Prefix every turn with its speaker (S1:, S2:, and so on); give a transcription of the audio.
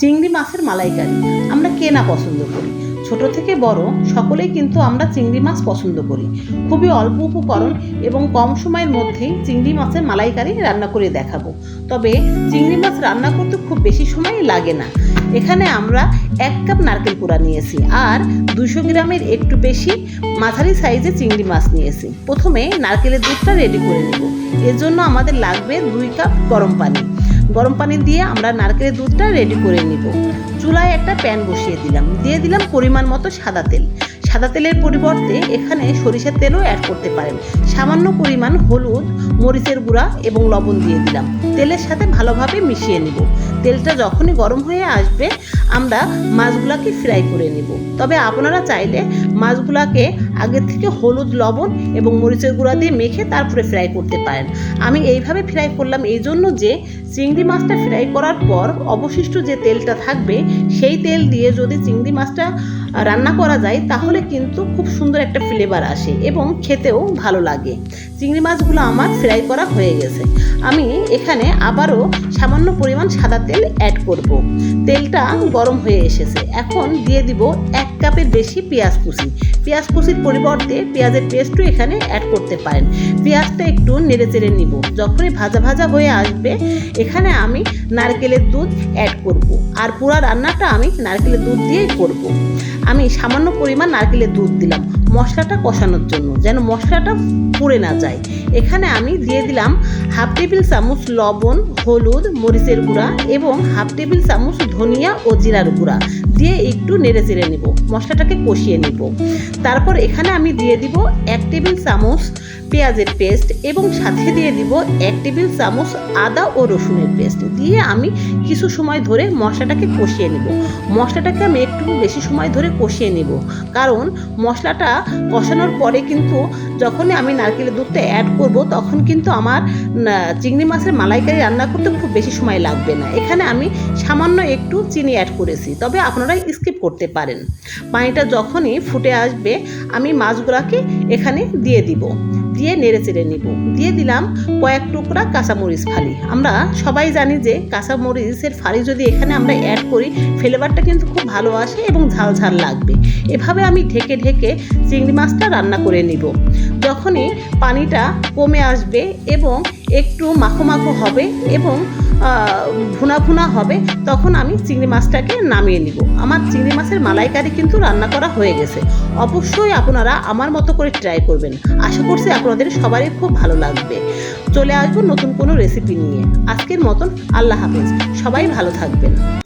S1: চিংড়ি মাছের মালাইকারি। আমরা কে না পছন্দ করি। ছোট থেকে বড় সকলেই কিন্তু আমরা চিংড়ি মাছ পছন্দ করি। খুবই অল্প উপকরণ এবং কম সময়ের মধ্যেই চিংড়ি মাছের মালাইকারি রান্না করে দেখাবো। তবে চিংড়ি মাছ রান্না করতে খুব বেশি সময় লাগে না। এখানে আমরা এক কাপ নারকেল কুড়া নিয়েছি আর দুশো গ্রামের একটু বেশি মাঝারি সাইজে চিংড়ি মাছ নিয়েছি। প্রথমে নারকেলের দুধটা রেডি করে নেব। এর জন্য আমাদের লাগবে দুই কাপ গরম পানি। গরম পানি দিয়ে আমরা নারকেলের দুধটা রেডি করে নিব। চুলায় একটা প্যান বসিয়ে দিলাম। দিয়ে দিলাম পরিমাণ মতো সাদা তেল। সাদা তেলের পরিবর্তে এখানে সরিষার তেলও অ্যাড করতে পারেন। সামান্য পরিমাণ হলুদ, মরিচের গুঁড়া এবং লবণ দিয়ে দিলাম। তেলের সাথে ভালোভাবে মিশিয়ে নিব। তেলটা যখনই গরম হয়ে আসবে, আমরা মাছগুলাকে ফ্রাই করে নিব। তবে আপনারা চাইলে মাছগুলাকে আগে থেকে হলুদ, লবণ এবং মরিচের গুঁড়া দিয়ে মেখে তারপরে ফ্রাই করতে পারেন। আমি এইভাবে ফ্রাই করলাম এই জন্য যে চিংড়ি মাছটা ফ্রাই করার পর অবশিষ্ট যে তেলটা থাকবে, সেই তেল দিয়ে যদি চিংড়ি মাছটা রান্না করা যায়, তাহলে কিন্তু খুব সুন্দর একটা ফ্লেভার আসে এবং খেতেও ভালো লাগে চিংড়ি মাছগুলো আমার ফ্রাই করা হয়ে গেছে আমি এখানে আবারও সামান্য পরিমাণ সাদা তেল অ্যাড করব। তেলটা গরম হয়ে এসেছে এখন দিয়ে দিব এক কাপের বেশি পেঁয়াজ কুচি পেঁয়াজ কুচির পরিবর্তে পেঁয়াজের পেস্টও এখানে অ্যাড করতে পারেন পেঁয়াজটা একটু নেড়ে চেড়ে নিব যখনই ভাজা ভাজা হয়ে আসবে, এখানে আমি নারকেলের দুধ অ্যাড করব। আর পুরো রান্নাটা আমি নারকেলের দুধ দিয়েই করব। আমি সামান্য পরিমাণ নারকেলের দুধ দিলাম। মশলাটা কষানোর জন্য, যেন মশলাটা পুড়ে না যায়। এখানে আমি দিয়ে দিলাম হাফ টেবিল চামচ লবণ, হলুদ, মরিচের গুঁড়া এবং হাফ টেবিল চামচ ধনিয়া ও জিরার গুঁড়া দিয়ে একটু নেড়ে চেড়ে নেব। মশলাটাকে কষিয়ে নেব। তারপর এখানে আমি দিয়ে দিব এক টেবিল চামচ পেঁয়াজের পেস্ট এবং সাথে দিয়ে দিব এক টেবিল চামচ আদা ও রসুনের পেস্ট। দিয়ে আমি কিছু সময় ধরে মশলাটাকে কষিয়ে নেব। মশলাটাকে আমি একটু বেশি সময় ধরে কষিয়ে নেব। কারণ মশলাটা কষানোর পরে কিন্তু যখনই আমি নারকেলের দুধটা অ্যাড করব, তখন কিন্তু আমার চিংড়ি মাছের মালাইকারি রান্না করতে খুব বেশি সময় লাগবে না। এখানে আমি সামান্য একটু চিনি অ্যাড করেছি। তবে আপনারা স্কিপ করতে পারেন। পানিটা যখনই ফুটে আসবে, আমি মাছগুলোকে এখানে দিয়ে দিব। দিয়ে নেড়ে চেড়ে নিব। দিয়ে দিলাম কয়েক টুকরা কাঁচামরিচ ফালি। আমরা সবাই জানি যে কাঁচামরিচের ফালি যদি এখানে আমরা অ্যাড করি ফ্লেভারটা কিন্তু খুব ভালো আসে এবং ঝাল ঝাল লাগবে। এভাবে আমি ঢেকে ঢেকে চিংড়ি মাছটা রান্না করে নিব। যখনই পানিটা কমে আসবে এবং একটু মাখো মাখো হবে এবং ভুনা ভুনা হবে, তখন আমি চিংড়ি মাছটাকে নামিয়ে নিব। আমার চিংড়ি মাছের মালাইকারি কিন্তু রান্না করা হয়ে গেছে। অবশ্যই আপনারা আমার মতো করে ট্রাই করবেন। আশা করছি আপনাদের সবারই খুব ভালো লাগবে। চলে আসব নতুন কোনো রেসিপি নিয়ে। আজকের মতন আল্লাহ হাফেজ। সবাই ভালো থাকবেন।